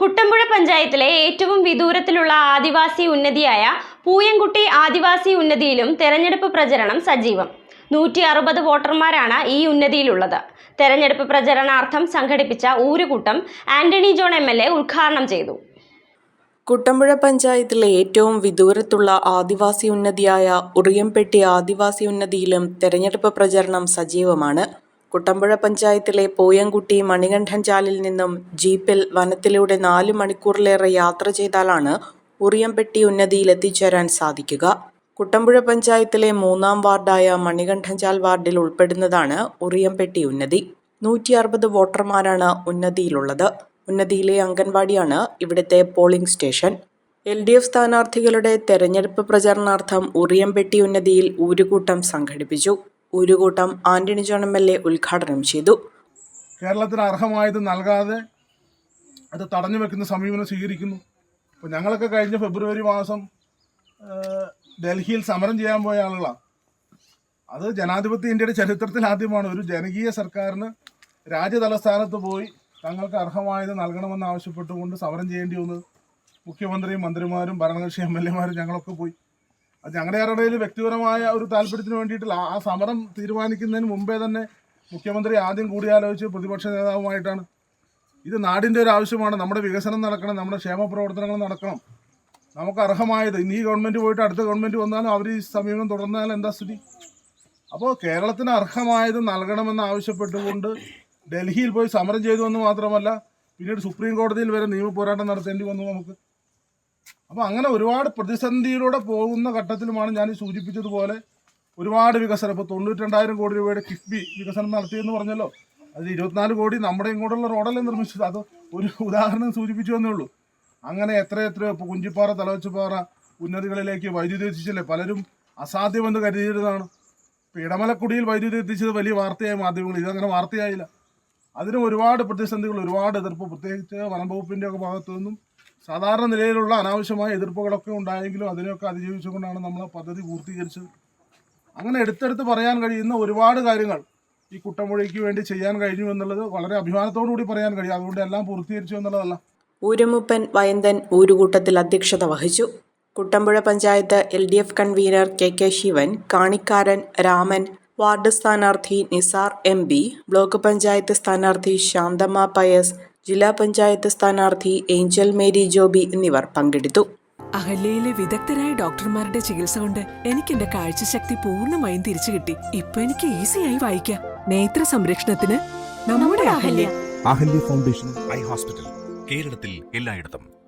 കുട്ടമ്പുഴ പഞ്ചായത്തിലെ ഏറ്റവും വിദൂരത്തിലുള്ള ആദിവാസി ഉന്നതിയായ പൂയംകുട്ടി ആദിവാസി ഉന്നതിയിലും തെരഞ്ഞെടുപ്പ് പ്രചരണം സജീവം. നൂറ്റി അറുപത് വോട്ടർമാരാണ് ഈ ഉന്നതിയിലുള്ളത്. തെരഞ്ഞെടുപ്പ് പ്രചരണാർത്ഥം സംഘടിപ്പിച്ച ഊരുകൂട്ടം Antony John M L A ഉദ്ഘാടനം ചെയ്തു. കുട്ടമ്പുഴ പഞ്ചായത്തിലെ ഏറ്റവും വിദൂരത്തുള്ള ആദിവാസി ഉന്നതിയായ ഉറിയംപെട്ടി ആദിവാസി ഉന്നതിയിലും തെരഞ്ഞെടുപ്പ് പ്രചരണം സജീവമാണ്. കുട്ടമ്പുഴ പഞ്ചായത്തിലെ പോയംകുട്ടി മണികണ്ഠൻ ചാലിൽ നിന്നും ജീപ്പിൽ വനത്തിലൂടെ നാല് മണിക്കൂറിലേറെ യാത്ര ചെയ്താലാണ് ഉറിയംപെട്ടി ഉന്നതിയിൽ എത്തിച്ചേരാൻ സാധിക്കുക. കുട്ടമ്പുഴ പഞ്ചായത്തിലെ മൂന്നാം വാർഡായ മണികണ്ഠൻചാൽ വാർഡിൽ ഉൾപ്പെടുന്നതാണ് ഉറിയംപെട്ടി ഉന്നതി. നൂറ്റി അറുപത് വോട്ടർമാരാണ് ഉന്നതിയിലുള്ളത്. ഉന്നതിയിലെ അംഗൻവാടിയാണ് ഇവിടുത്തെ polling station. L D F സ്ഥാനാർത്ഥികളുടെ തെരഞ്ഞെടുപ്പ് പ്രചരണാർത്ഥം ഉറിയംപെട്ടി ഉന്നതിയിൽ ഊരുകൂട്ടം സംഘടിപ്പിച്ചു. ഊരുകൂട്ടം Antony John M L A ഉദ്ഘാടനം ചെയ്തു. കേരളത്തിന് അർഹമായത് നൽകാതെ അത് തടഞ്ഞു വെക്കുന്ന സമീപനം സ്വീകരിക്കുന്നു. അപ്പോൾ ഞങ്ങളൊക്കെ കഴിഞ്ഞ ഫെബ്രുവരി മാസം ഡൽഹിയിൽ സമരം ചെയ്യാൻ പോയ ആളുകളാണ് അത് ജനാധിപത്യ ഇന്ത്യയുടെ ചരിത്രത്തിൽ ആദ്യമാണ്. ഒരു ജനകീയ സർക്കാരിന് രാജ്യതലസ്ഥാനത്ത് പോയി തങ്ങൾക്ക് അർഹമായത് നൽകണമെന്ന് ആവശ്യപ്പെട്ടുകൊണ്ട് സമരം ചെയ്യേണ്ടി വന്നത് മുഖ്യമന്ത്രിയും മന്ത്രിമാരും ഭരണകക്ഷി എം എൽ എമാരും ഞങ്ങളൊക്കെ പോയി. ഞങ്ങളുടെ ആരുടെയും വ്യക്തിപരമായ ഒരു താല്പര്യത്തിന് വേണ്ടിയിട്ടില്ല ആ സമരം തീരുമാനിക്കുന്നതിന് മുമ്പേ തന്നെ മുഖ്യമന്ത്രി ആദ്യം കൂടിയാലോചിച്ച് പ്രതിപക്ഷ നേതാവുമായിട്ടാണ്. ഇത് നാടിന്റെ ഒരു ആവശ്യമാണ്. നമ്മുടെ വികസനം നടക്കണം നമ്മുടെ ക്ഷേമ പ്രവർത്തനങ്ങൾ നടക്കണം. നമുക്ക് അർഹമായത് ഇനി ഈ ഗവൺമെന്റ് പോയിട്ട് അടുത്ത ഗവൺമെന്റ് വന്നാലും അവർ ഈ സമീപനം തുടർന്നാൽ എന്താ സ്ഥിതി? അപ്പോൾ കേരളത്തിന് അർഹമായത് നൽകണമെന്ന് ആവശ്യപ്പെട്ടുകൊണ്ട് ഡൽഹിയിൽ പോയി സമരം ചെയ്തു എന്ന് മാത്രമല്ല പിന്നീട് സുപ്രീം കോടതിയിൽ വരെ നിയമ പോരാട്ടം നടത്തേണ്ടി വന്നു നമുക്ക്. അപ്പോൾ അങ്ങനെ ഒരുപാട് പ്രതിസന്ധിയിലൂടെ പോകുന്ന ഘട്ടത്തിലുമാണ് ഞാൻ സൂചിപ്പിച്ചതുപോലെ ഒരുപാട് വികസനം. ഇപ്പോൾ തൊണ്ണൂറ്റി കോടി രൂപയുടെ കിഫ്ബി വികസനം നടത്തിയെന്ന് പറഞ്ഞല്ലോ. അത് ഇരുപത്തിനാല് കോടി നമ്മുടെ ഇങ്ങോട്ടുള്ള റോഡല്ലേ നിർമ്മിച്ചത്. അത് ഒരു ഉദാഹരണം സൂചിപ്പിച്ചു എന്നേ ഉള്ളൂ. അങ്ങനെ എത്ര എത്രയോ ഇപ്പോൾ കുഞ്ചിപ്പാറ തലവച്ചുപാറ ഉന്നതികളിലേക്ക് വൈദ്യുതി എത്തിച്ചില്ലേ? പലരും അസാധ്യമെന്ന് കരുതിയിരുന്നതാണ്. ഇപ്പോൾ ഇടമലക്കുടിയിൽ വൈദ്യുതി എത്തിച്ചത് വലിയ വാർത്തയായി മാധ്യമങ്ങൾ. ഇതങ്ങനെ വാർത്തയായില്ല. അതിനും ഒരുപാട് പ്രതിസന്ധികൾ ഒരുപാട് എതിർപ്പ്. പ്രത്യേകിച്ച് വനം ഒക്കെ ഭാഗത്തു നിന്നും സാധാരണ നിലയിലുള്ള അനാവശ്യമായ എതിർപ്പുകളൊക്കെ ഉണ്ടായെങ്കിലും അതിനെയൊക്കെ അതിജീവിച്ചുകൊണ്ടാണ് നമ്മൾ പദ്ധതി പൂർത്തീകരിച്ചത്. അങ്ങനെ എടുത്തെടുത്ത് പറയാൻ കഴിയുന്ന ഒരുപാട് കാര്യങ്ങൾ ഈ കുട്ടമൊഴിക്ക് വേണ്ടി ചെയ്യാൻ കഴിഞ്ഞു എന്നുള്ളത് വളരെ അഭിമാനത്തോടു കൂടി പറയാൻ കഴിയും. അതുകൊണ്ട് എല്ലാം പൂർത്തീകരിച്ചു എന്നുള്ളതല്ല. ഊരമുപ്പൻ വയന്തൻ ഊരുകൂട്ടത്തിൽ അധ്യക്ഷത വഹിച്ചു. Kuttampuzha panchayat L D F convener K K Sivan Kanikkaran Raman ward സ്ഥാനാർത്ഥി Nisar M B block panchayat സ്ഥാനാർത്ഥി ശാന്തമ്മ പയസ് ജില്ലാ പഞ്ചായത്ത് സ്ഥാനാർത്ഥി ഏഞ്ചൽ മേരി ജോബി എന്നിവർ പങ്കെടുത്തു. അഹല്യയിലെ വിദഗ്ധരായ ഡോക്ടർമാരുടെ ചികിത്സ കൊണ്ട് എനിക്ക് എന്റെ കാഴ്ചശക്തി പൂർണമായും തിരിച്ചു കിട്ടി. ഇപ്പൊ എനിക്ക് ഈസിയായി വായിക്കാം. നേത്ര സംരക്ഷണത്തിന് നമ്മുടെ Ahalya. Ahalya foundation eye hospital കേരളത്തിൽ എല്ലായിടത്തും.